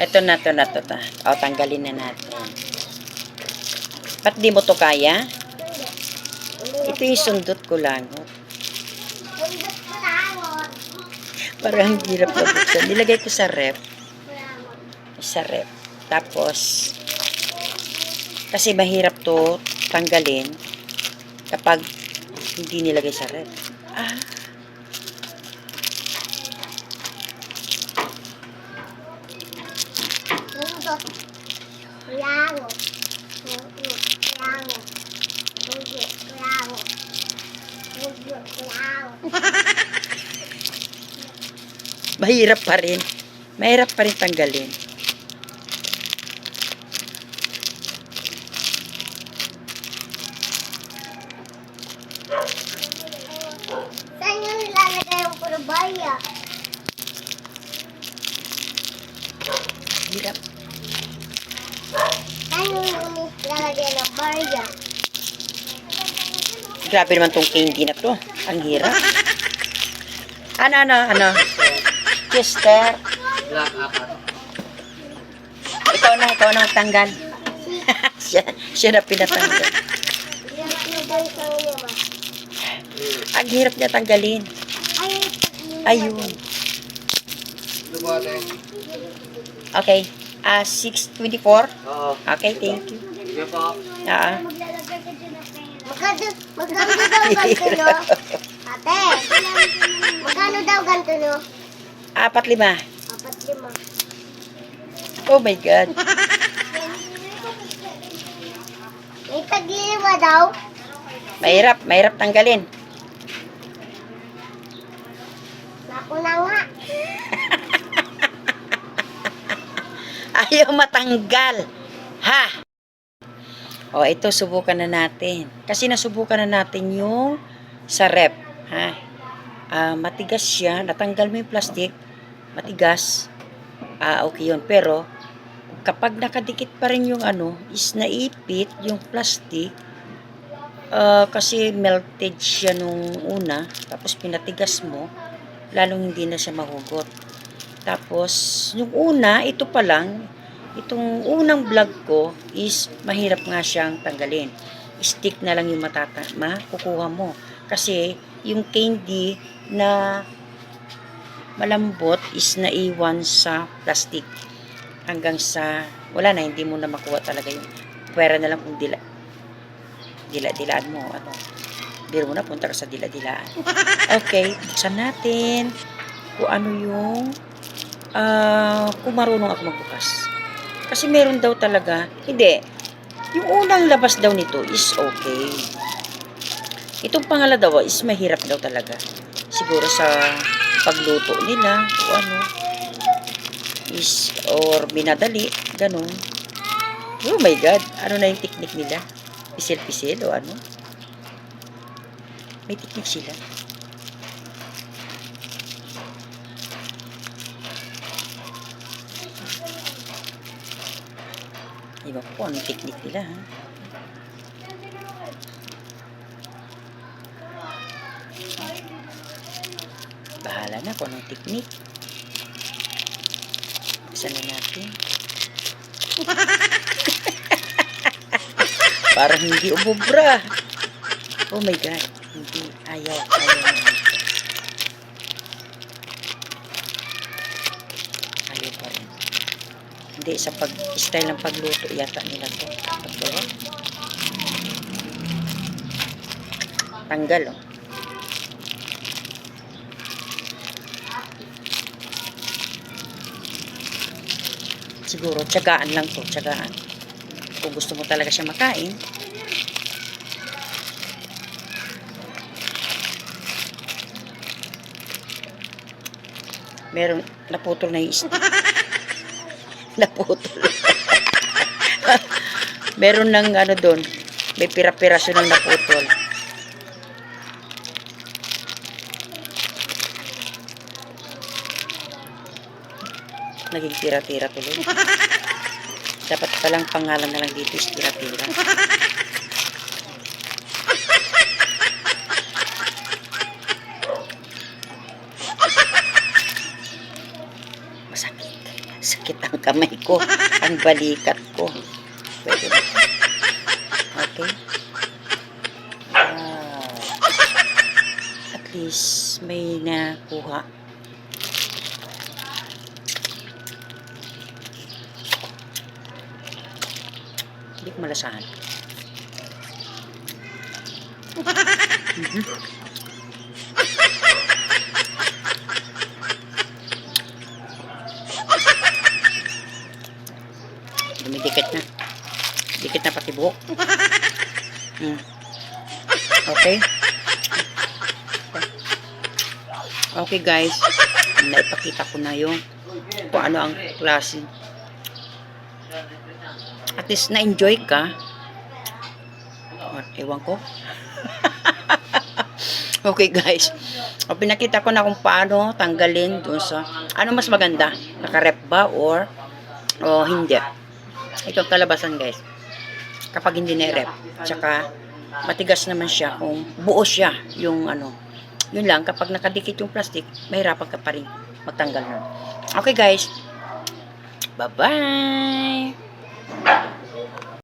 Ito na, to na, to na. O, tanggalin na natin. Ba't di mo to kaya? Ito yung sundot ko lang. oh. Parang ang hirap na buksan. Nilagay ko sa ref. Sa ref. Tapos, kasi mahirap to tanggalin kapag hindi nilagay sa ref. Ah, Bundot. Langot. Bundot. Langot. mahirap pa rin. Mahirap pa rin tanggalin. Saan yung nilalagay yung puro baya? Hirap. Saan yung baya? Grabe naman tong candy na to. Ang hirap. Ano, ano, ano? Chester. Black apat. Ikaw na, ikaw na tanggal. siya, siya na pinatanggal. Ang hirap niya tanggalin. Ay, Ayun. Okay. Ah, 624. Oo. Okay, thank you. Sige po. Ah, maglalagay ka dyan ng pera. Magkano, magkano daw ganito, no? Ate, magkano daw ganito, no? apat lima. Apat lima. Oh my God. May taglima daw. Mahirap, mahirap tanggalin. Naku na nga. Ayaw matanggal. Ha? O, ito, subukan na natin. Kasi nasubukan na natin yung sa rep. Ha? Ah, matigas siya. Natanggal mo yung plastic. Matigas. Ah, okay yun. Pero, kapag nakadikit pa rin yung ano, is naipit yung plastic, ah, kasi melted siya nung una, tapos pinatigas mo, lalong hindi na siya mahugot. Tapos, yung una, ito pa lang, itong unang vlog ko is mahirap nga siyang tanggalin. Stick na lang yung matata makukuha mo. Kasi, yung candy na malambot is naiwan sa plastic. Hanggang sa, wala na, hindi mo na makuha talaga yung pwera na lang kung dila, dila-dilaan mo. Ano, biro mo na, punta ka sa dila-dilaan. Okay, buksan natin kung ano yung ah kung marunong ako magbukas. Kasi meron daw talaga, hindi, yung unang labas daw nito is okay. Itong pangalawa is mahirap daw talaga. Siguro sa pagluto nila o ano is or binadali, ganun. Oh my God, ano na yung technique nila? Pisil-pisil o ano? May technique sila. Iba po anong technique nila ha. Bahala na kung anong technique. Isa na natin. Parang hindi umubra. Oh my God. Hindi. Ayaw. Ayaw. Ayaw pa rin. Hindi, sa pag style ng pagluto yata nila to. Paggawa. Tanggal, oh. Siguro, tiyagaan lang to, tiyagaan. Kung gusto mo talaga siya makain, meron, naputol na yung. Naputol. meron ng ano doon, may pira-pirasyon ng naputol. Naging tira-tira tuloy. Dapat palang pangalan na lang dito is tira-tira. Masakit. Sakit ang kamay ko. Ang balikat ko. Pwede ba? Okay. Wow. At least may nakuha. Hindi ko malasahan. Mhm. Dumidikit na. Dikit na pati buhok. Hmm. Okay. Okay guys. Naipakita ko na yung kung ano ang klase. At least na-enjoy ka. Or, ewan ko. okay guys. O, pinakita ko na kung paano tanggalin dun sa... Ano mas maganda? Nakarep ba or o hindi? Ito ang kalabasan guys. Kapag hindi na-rep. Tsaka matigas naman siya kung buo siya yung ano. Yun lang, kapag nakadikit yung plastic, mahirapan ka pa rin magtanggal nun. Okay guys. Bye-bye!